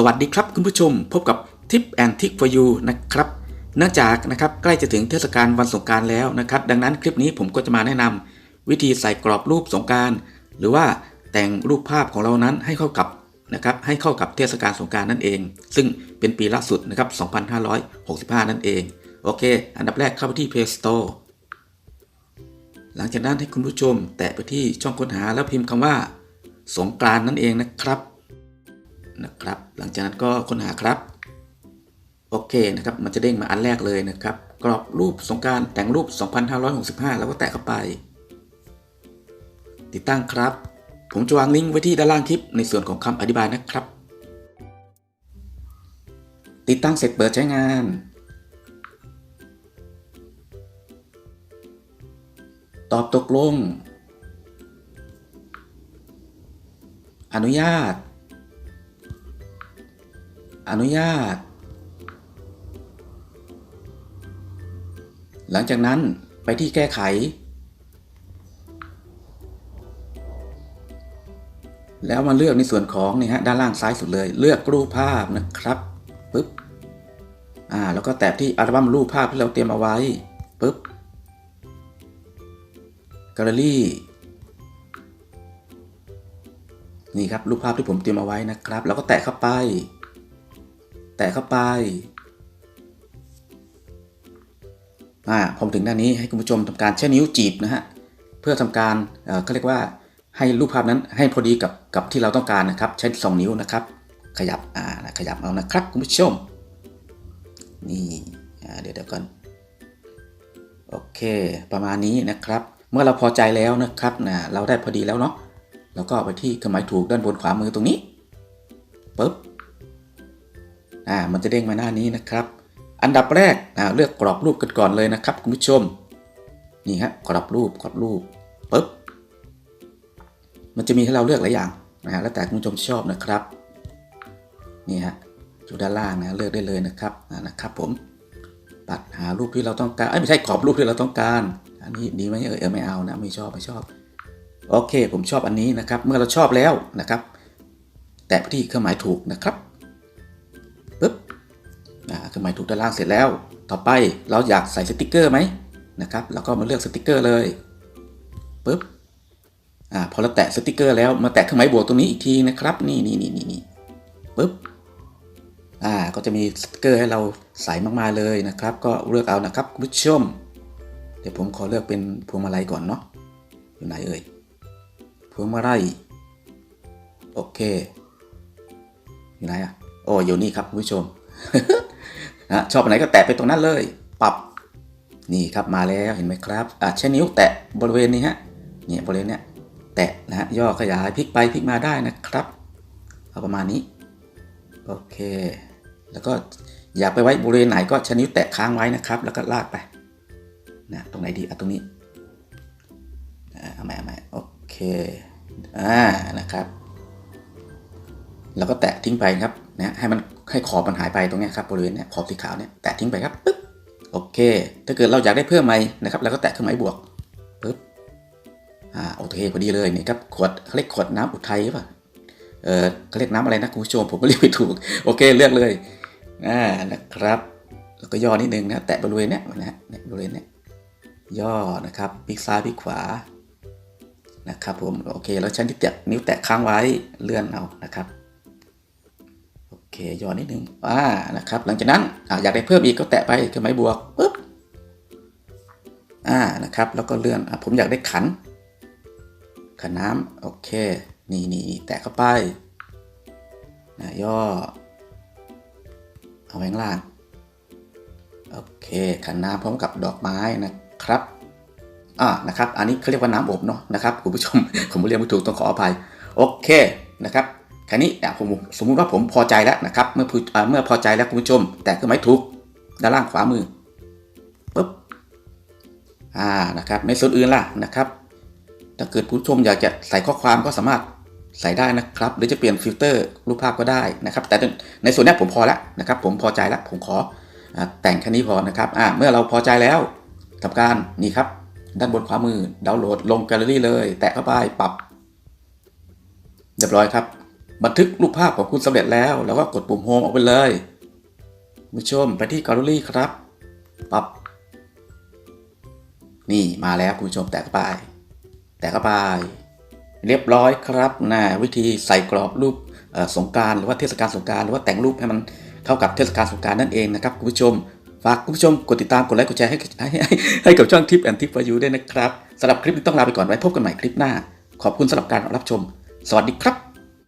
สวัสดีครับคุณผู้ชม พบกับทิปแอนทิก for you นะครับ เนื่องจากนะครับใกล้จะถึงเทศกาลวันสงการแล้วนะครับ ดังนั้นคลิปนี้ผมก็จะมาแนะนำวิธีใส่กรอบรูปสงการ หรือว่าแต่งรูปภาพของเรานั้นให้เข้ากับนะครับให้เข้ากับเทศกาลสงการนั่นเอง ซึ่งเป็นปีล่าสุดนะครับ 2565 นั่นเอง โอเค อันดับแรกเข้าไปที่ Play Store หลังจากนั้นให้คุณผู้ชมแตะไปที่ช่องค้นหาแล้วพิมพ์คำว่า สงกานต์นั่นเองนะครับ นะครับ หลังจากนั้นก็ค้นหาครับโอเคนะครับ มันจะเด้งมาอันแรกเลยนะครับ กรอบรูปสงการแต่งรูป 2565 แล้วก็แตะเข้าไป ติดตั้งครับ ผมจะวางลิงก์ไว้ที่ด้านล่างคลิปในส่วนของคำอธิบายนะครับ ติดตั้งเสร็จเปิดใช้งาน ตอบตกลง อนุญาต อนุญาต หลังจากนั้นไปที่แก้ไข แล้วมาเลือกในส่วนของนี่ฮะด้านล่างซ้ายสุดเลย เลือกรูปภาพนะครับปึ๊บอ่าแล้วก็แตะที่อัลบั้มรูปภาพที่เราเตรียมเอาไว้ปึ๊บแกลเลอรี่นี่ครับรูปภาพที่ผมเตรียมเอาไว้นะครับ แล้วก็แตะเข้าไป แตะเข้าไปอ่าพอมถึงด้านนี้ให้คุณผู้ชมทำการใช้นิ้วจีบนะฮะเพื่อทำการเอ่อเขาเรียกว่าให้รูปภาพนั้นให้พอดีกับกับที่เราต้องการนะครับ ใช้2นิ้วนะครับ ขยับอ่านะขยับเอานะครับคุณผู้ชมนี่อ่าเดี๋ยวเดี๋ยวก่อนโอเค ประมาณนี้นะครับ เมื่อเราพอใจแล้วนะครับนะเราได้พอดีแล้วเนาะเราก็ไปที่เครื่องหมายถูกด้านบนขวามือตรงนี้ปึ๊บ อ่ามันจะเด้งมาหน้านี้นะครับ อันดับแรกอ่าเลือกกรอบรูปกันก่อนเลยนะครับคุณผู้ชม นี่ฮะกรอบรูปกรอบรูปปึ๊บมันจะมีให้เราเลือกหลายอย่างนะฮะแล้วแต่คุณผู้ชมชอบนะครับนี่ฮะอยู่ด้านล่างนะเลือกได้เลยนะครับอ่านะครับ ผมปัดหารูปที่เราต้องการเอ้ยไม่ใช่กรอบรูปที่เราต้องการ อันนี้ดีไหมเออเออไม่เอานะไม่ชอบไม่ชอบโอเค ผมชอบอันนี้นะครับ เมื่อเราชอบแล้วนะครับ แตะที่เครื่องหมายถูกนะครับ มายถูกด้านล่างเสร็จแล้ว ต่อไปเราอยากใส่สติกเกอร์ไหมนะครับแล้วก็มาเลือกสติกเกอร์เลยปึ๊บอ่าพอเราแตะสติกเกอร์แล้วมาแตะเครื่องหมายบวกตรงนี้อีกทีนะครับ นี่นี่นี่นี่นี่ปึ๊บอ่าก็จะมีสติกเกอร์ให้เราใส่มากๆเลยนะครับ ก็เลือกเอานะครับคุณผู้ชมเดี๋ยวผมขอเลือกเป็นพวงมาลัยก่อนเนาะอยู่ไหนเอ่ยพวงมาลัยโอเคอยู่ไหนอะโอ้อยู่นี่ครับคุณผู้ชม นะชอบอันไหนก็แตะไปตรงนั้นเลย ปรับนี่ครับมาแล้วเห็นไหมครับอะใช้นิ้วแตะบริเวณนี้ฮะเนี่ยบริเวณเนี้ยแตะนะฮะย่อขยายพลิกไปพลิกมาได้นะครับเอาประมาณนี้โอเค แล้วก็อยากไปไว้บริเวณไหนก็ใช้นิ้วแตะค้างไว้นะครับ แล้วก็ลากไปนะตรงไหนดีอะตรงนี้เอาใหม่เอาใหม่โอเคอ่านะครับ แล้วก็แตะทิ้งไปครับนะให้มัน ให้ขอบมันหายไปตรงนี้ครับบริเวณนี้ขอบสีขาวเนี่ยแตะทิ้งไปครับปึ๊บโอเค ถ้าเกิดเราอยากได้เพิ่มไหมนะครับเราก็แตะเครื่องหมายบวกปึ๊บอ่าโอเคพอดีเลยนี่ครับขวดเขาเรียกขวดน้ำอุทัยหรือเปล่าเออเขาเรียกน้ำอะไรนะคุณผู้ชมผมก็เรียกไม่ถูกโอเคเลือกเลยอ่านะครับแล้วก็ย่อนิดนึงนะแตะบริเวณเนี้ยนะฮะบริเวณเนี้ยย่อนะครับพลิกซ้ายพลิกขวานะครับผมโอเคแล้วใช้นิ้วแตะนิ้วแตะค้างไว้เลื่อนเอานะครับ เคย่อนิดนึงอ่านะครับ หลังจากนั้นออยากได้เพิ่มอีกก็แตะไปเครื่องหมายบวกปึ๊บอ่านะครับ แล้วก็เลื่อนอผมอยากได้ขัน ขันน้ำโอเคนี่นี่นี่แตะเข้าไปนะย่อ เอาไว้ข้างล่างโอเค ขันน้ำพร้อมกับดอกไม้นะครับอ่านะครับ อันนี้เขาเรียกว่าน้ำอบเนาะนะครับคุณผู้ชมผมเรียกไม่ถูกต้องขออภัย โอเคนะครับ แค่นี้ผมสมมุติว่าผมพอใจแล้วนะครับ เมื่อพูอ่าเมื่อพอใจแล้วคุณผู้ชม แต่ก็ไม่ถูกด้านล่างขวามือปึ๊บอ่านะครับในส่วนอื่นล่ะนะครับ ถ้าเกิดผู้ชมอยากจะใส่ข้อความก็สามารถใส่ได้นะครับ หรือจะเปลี่ยนฟิลเตอร์รูปภาพก็ได้นะครับ แต่ในส่วนนี้ผมพอแล้วนะครับ ผมพอใจแล้วผมขออแต่งแค่นี้พอนะครับอ่าเมื่อเราพอใจแล้วทำการนี่ครับ ด้านบนขวามือดาวน์โหลดลงแกลเลอรี่เลย แตะเข้าไปปรับเรียบร้อยครับ บันทึกรูปภาพของคุณสำเร็จแล้ว แล้วก็กดปุ่มโฮมออกไปเลยคุณผู้ชมไปที่แกลเลอรี่ครับปับนี่มาแล้วคุณผู้ชมแตะเข้าไป แตะเข้าไป เรียบร้อยครับนะวิธีใส่กรอบรูปสงการหรือว่าเทศกาลสงการหรือว่าแต่งรูปให้มันเข้ากับเทศกาลสงการนั่นเองนะครับคุณผู้ชมฝากคุณผู้ชมกดติดตามกดไลค์กดแชร์ให้ให้ให้ให้กับช่องทิปแอนทิปฟอร์ยูด้วยนะครับสำหรับคลิปนี้ต้องลาไปก่อนไว้พบกันใหม่คลิปหน้า ขอบคุณสำหรับการรับชม สวัสดีครับ